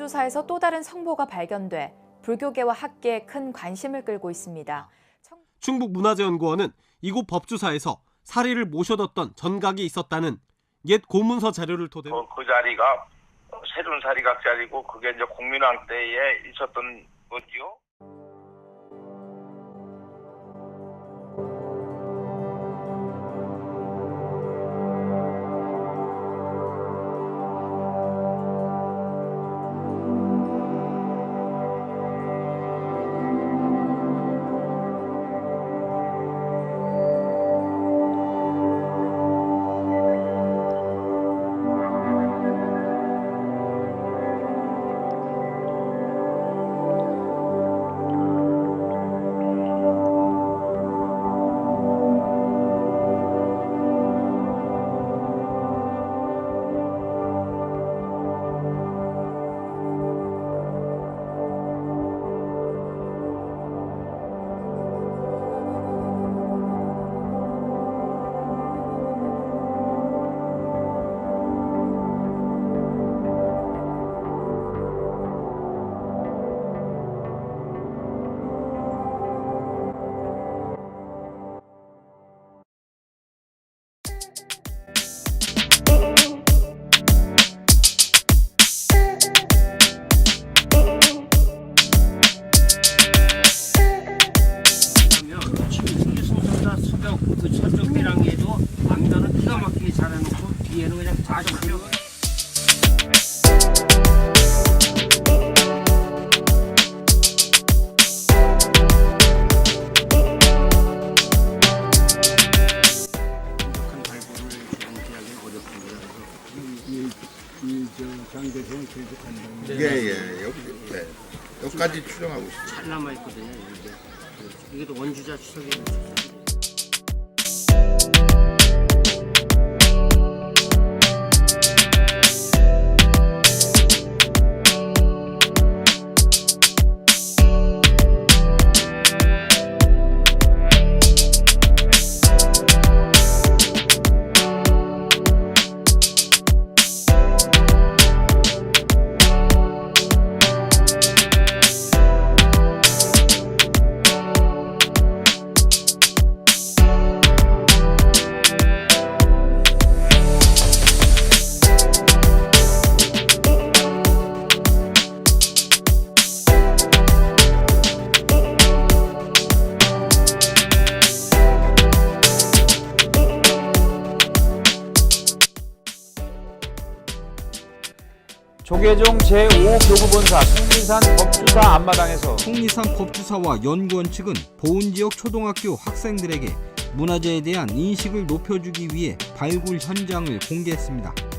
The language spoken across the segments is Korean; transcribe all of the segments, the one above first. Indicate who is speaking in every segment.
Speaker 1: 법주사에서 또 다른 성모가 발견돼 불교계와 학계에 큰 관심을 끌고 있습니다.
Speaker 2: 충북문화재연구원은 이곳 법주사에서 사리를 모셔뒀던 전각이 있었다는 옛 고문서 자료를 토대로
Speaker 3: 그, 그 자리가 세륜 사리각 자리고 그게 이제 공민왕 때에 있었던 거지요.
Speaker 4: 어렵습니다.
Speaker 5: 예, 예. 여기, 네. 여기까지 추정하고 있습니다.
Speaker 4: 잘 남아 있거든요. 이게 이게 또 원주자 추석이에요.
Speaker 6: 조계종 제5교구본사 승리산 법주사 앞마당에서
Speaker 7: 속리산 법주사와 연구원 측은 보은지역 초등학교 학생들에게 문화재에 대한 인식을 높여주기 위해 발굴 현장을 공개했습니다.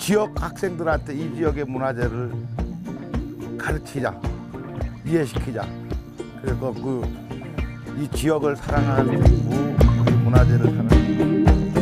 Speaker 5: 지역 학생들한테 이 지역의 문화재를 가르치자, 이해시키자. 그래서 그 이 지역을 사랑하는 그리고 이 문화재를 사랑하는